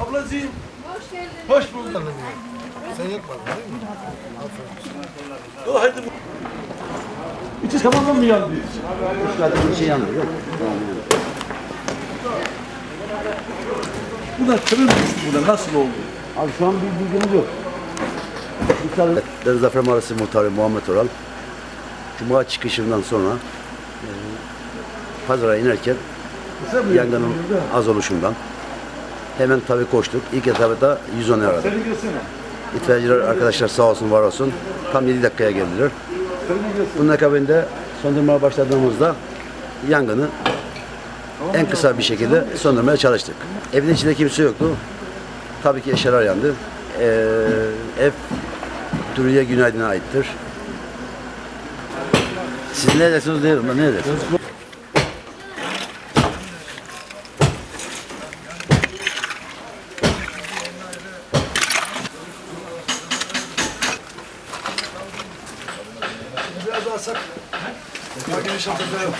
Ablacığım. Hoş geldin. Hoş bulduk. Sen yapmadın değil mi? Oh, hadi. İçi tamamen mi yandı? Zaten bir şey yanmıyor. yok. Kömür mü düştü burada? Nasıl oldu? Abi şu an bir bilgimiz yok. Ben Zafer Mahallesi Muhtarı Muhammed Oral. Cuma çıkışından sonra e, pazara inerken yangının az oluşundan hemen tabii koştuk. İlk etapta 110 aradık. İtfaiyeciler arkadaşlar sağ olsun var olsun tam 7 dakikaya geldiler. Bunun akabinde söndürmeye başladığımızda yangını en kısa bir şekilde söndürmeye çalıştık. Evin içinde kimse yoktu. Tabii ki eşyalar yandı. Ee, ev Dürüye Günaydın'a aittir. Siz ne edersiniz diyorum ben ne edersiniz? Biraz daha sak. Daha geniş hatırda yok.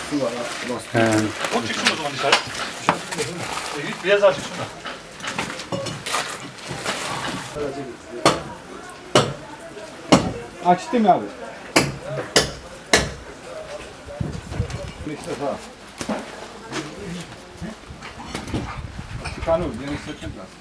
O çıksın o zaman dışarı. E, git biraz daha çıksın da. Açtım abi. Mustafa. Çıkanı, beni sökmek lazım.